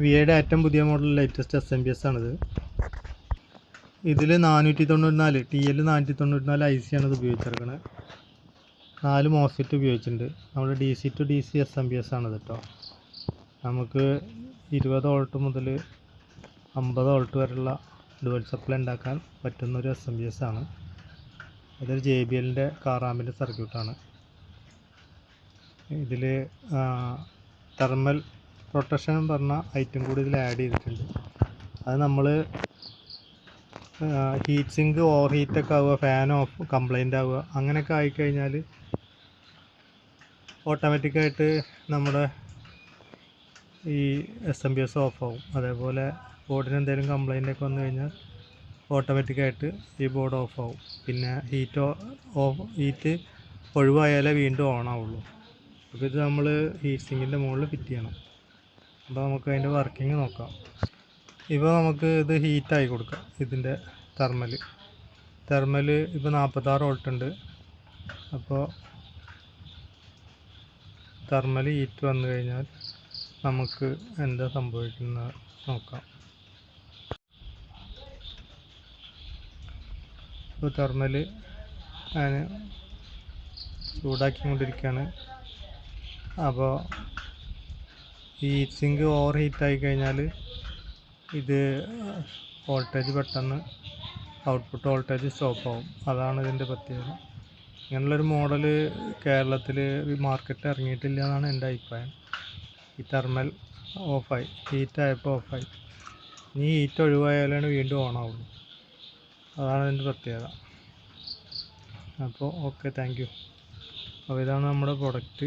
V ഐയുടെ ഏറ്റവും പുതിയ model latest S M P S ആണിത്. ഇതിൽ നാനൂറ്റി തൊണ്ണൂറ്റി നാല് ടി എൽ നാനൂറ്റി തൊണ്ണൂറ്റി നാല് ഐ സി ആണിത് ഉപയോഗിച്ചിരിക്കുന്നത് നാല് മോസ്ഫെറ്റ് ഉപയോഗിച്ചിട്ടുണ്ട്. നമ്മുടെ D C to D C S M P S ആണിത് കേട്ടോ നമുക്ക് ഇരുപത് വോൾട്ട് മുതൽ അമ്പത് വോൾട്ട് വരെയുള്ള ഡുവൽ സപ്ലൈ ഉണ്ടാക്കാൻ പറ്റുന്ന ഒരു എസ് എം പി എസ് ആണ്. അതൊരു ജെ ബി എല്ലിന്റെ കാറാമ്പിന്റെ സർക്യൂട്ടാണ് ഇതിൽ തെർമൽ പ്രൊട്ടക്ഷൻ പറഞ്ഞ ഐറ്റം കൂടി ഇതിൽ ആഡ് ചെയ്തിട്ടുണ്ട്. അത് നമ്മൾ ഹീറ്റ് സിങ്ക് ഓവർ ഹീറ്റൊക്കെ ആവുക ഫാൻ ഓഫ് കംപ്ലൈന്റ് ആവുക അങ്ങനെയൊക്കെ ആയിക്കഴിഞ്ഞാൽ ഓട്ടോമാറ്റിക്കായിട്ട് നമ്മുടെ ഈ എസ് എം ബി എസ് ഓഫാവും അതേപോലെ ബോർഡിന് എന്തെങ്കിലും കംപ്ലൈന്റ് ഒക്കെ വന്നു കഴിഞ്ഞാൽ ഓട്ടോമാറ്റിക്കായിട്ട് ഈ ബോർഡ് ഓഫാവും പിന്നെ ഹീറ്റ് ഓഫ് ഹീറ്റ് ഒഴിവായാലേ വീണ്ടും ഓൺ ആവുള്ളൂ. അപ്പോൾ ഇത് നമ്മൾ ഹീറ്റ് സിങ്കിന്റെ മുകളിൽ ഫിറ്റ് ചെയ്യണം. അപ്പോൾ നമുക്ക് അതിന്റെ വർക്കിംഗ് നോക്കാം. ഇപ്പോൾ നമുക്ക് ഇത് ഹീറ്റായി കൊടുക്കാം ഇതിന്റെ തെർമൽ തെർമൽ ഇപ്പോൾ നാൽപ്പത്താറ് വോൾട്ട് അപ്പോൾ തെർമൽ ഹീറ്റ് വന്നു കഴിഞ്ഞാൽ നമുക്ക് എന്താ സംഭവിക്കുന്നത് നോക്കാം. ഇപ്പോൾ തെർമൽ ഞാൻ ചൂടാക്കിക്കൊണ്ടിരിക്കുകയാണ് അപ്പോൾ ഈ സിങ്ക് ഓവർ ഹീറ്റ് ആയി കഴിഞ്ഞാൽ ഇത് വോൾട്ടേജ് പെട്ടെന്ന് ഔട്ട്പുട്ട് വോൾട്ടേജ് സ്റ്റോപ്പ് ആവും. അതാണ് ഇതിന്റെ പ്രത്യേകത. ഇങ്ങനെയുള്ളൊരു മോഡൽ കേരളത്തിൽ മാർക്കറ്റിൽ ഇറങ്ങിയിട്ടില്ല എന്നാണ് എന്റെ അഭിപ്രായം. ഈ തെർമൽ ഓഫായി ഹീറ്റ് ആയപ്പോൾ ഓഫായി ഇനി ഹീറ്റ് ഒഴിവായാലാണ് വീണ്ടും ഓൺ ആവുള്ളൂ. അതാണ് ഇതിന്റെ പ്രത്യേകത. അപ്പോൾ ഓക്കെ താങ്ക് യു അപ്പോൾ ഇതാണ് നമ്മുടെ പ്രൊഡക്റ്റ്